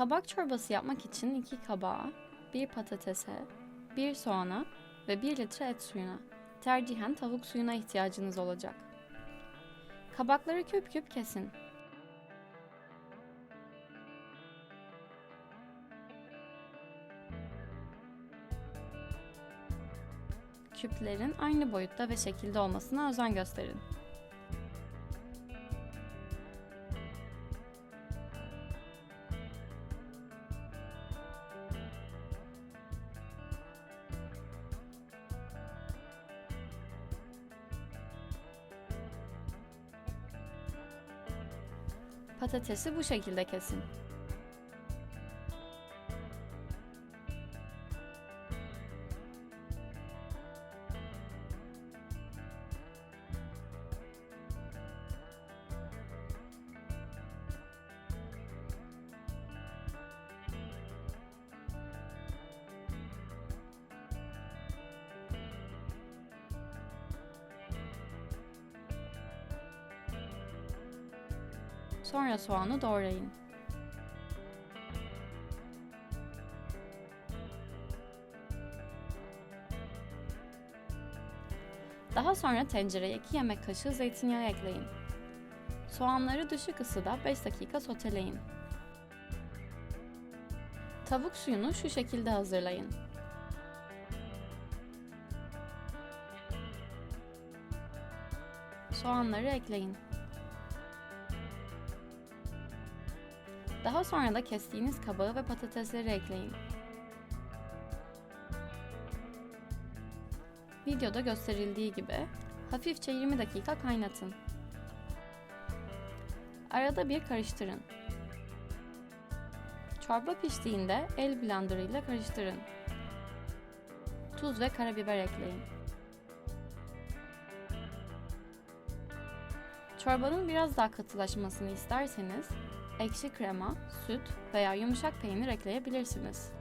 Kabak çorbası yapmak için 2 kabağa, 1 patatese, 1 soğana ve 1 litre et suyuna, tercihen tavuk suyuna ihtiyacınız olacak. Kabakları küp küp kesin. Küplerin aynı boyutta ve şekilde olmasına özen gösterin. Patatesi bu şekilde kesin. Sonra soğanı doğrayın. Daha sonra tencereye 2 yemek kaşığı zeytinyağı ekleyin. Soğanları düşük ısıda 5 dakika soteleyin. Tavuk suyunu şu şekilde hazırlayın. Soğanları ekleyin. Daha sonra da kestiğiniz kabağı ve patatesleri ekleyin. Videoda gösterildiği gibi hafifçe 20 dakika kaynatın. Arada bir karıştırın. Çorba piştiğinde el blenderı ile karıştırın. Tuz ve karabiber ekleyin. Çorbanın biraz daha katılaşmasını isterseniz ekşi krema, süt veya yumuşak peynir ekleyebilirsiniz.